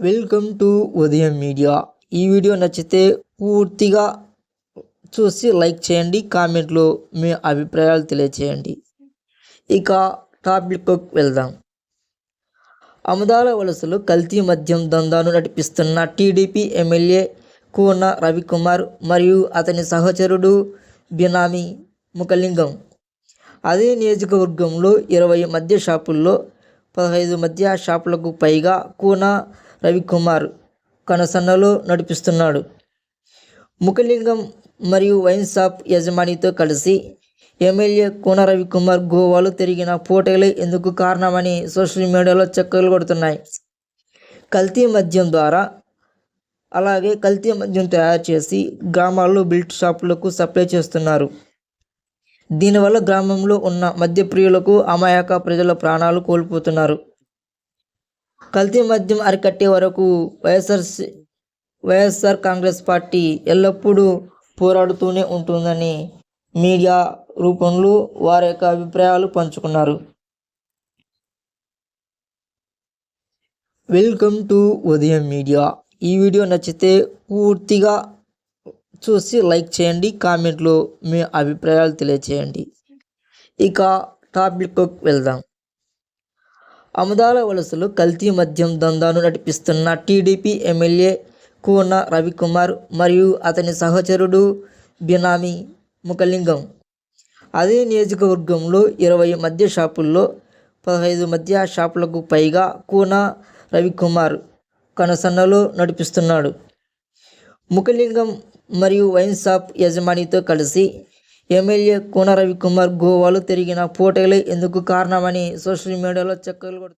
Welcome to Udayam media ఈ video నచ్చితే పూర్తిగా చూసి లైక్ చేయండి కామెంట్లో మీ అభిప్రాయాలు తెలియచేయండి. ఇక టాపిక్కి వెళ్దాం. అమదాల వలసలో కల్తీ మద్యం దందాను నడిపిస్తున్న టీడీపీ ఎమ్మెల్యే కూన రవికుమార్ మరియు అతని సహచరుడు బినామీ ముఖలింగం అదే నియోజకవర్గంలో ఇరవై మద్య షాపుల్లో పదహైదు మద్య షాపులకు పైగా కూన రవికుమార్ కనసన్నలో నడిపిస్తున్నాడు. ముఖలింగం మరియు వైన్ షాప్ యజమానితో కలిసి ఎమ్మెల్యే కూన రవికుమార్ గోవాలో తిరిగిన పోటీలే ఎందుకు కారణమని సోషల్ మీడియాలో చక్కర్లు కొడుతున్నాయి. కల్తీ మద్యం ద్వారా అలాగే కల్తీ మద్యం తయారు చేసి గ్రామాల్లో బిల్ట్ షాపులకు సప్లై చేస్తున్నారు. దీనివల్ల గ్రామంలో ఉన్న మద్యప్రియులకు అమాయక ప్రజల ప్రాణాలు కోల్పోతున్నారు. కల్తీ మద్యం అరికట్టే వరకు వైఎస్ఆర్ వైఎస్ఆర్ కాంగ్రెస్ పార్టీ ఎల్లప్పుడూ పోరాడుతూనే ఉంటుందని మీడియా రూపంలో వారి యొక్క అభిప్రాయాలు పంచుకున్నారు. Welcome to Udayam media. ఈ వీడియో నచ్చితే పూర్తిగా చూసి లైక్ చేయండి కామెంట్లో మీ అభిప్రాయాలు తెలియచేయండి. ఇక టాపిక్కి వెళ్దాం. అమదాల వలసలో కల్తీ మద్యం దందాను నడిపిస్తున్న టీడీపీ ఎమ్మెల్యే కూన రవికుమార్ మరియు అతని సహచరుడు బినామీ ముఖలింగం అదే నియోజకవర్గంలో ఇరవై మద్య షాపుల్లో పదహైదు మద్య షాపులకు పైగా కూన రవికుమార్ కనసన్నలో నడిపిస్తున్నాడు. ముఖలింగం మరియు వైన్ షాప్ యజమానితో కలిసి ఎమ్మెల్యే కూన రవికుమార్ గోవాలో తిరిగిన ఫోటోలే ఎందుకు కారణమని సోషల్ మీడియాలో చక్కర్లు కొడుతున్నారు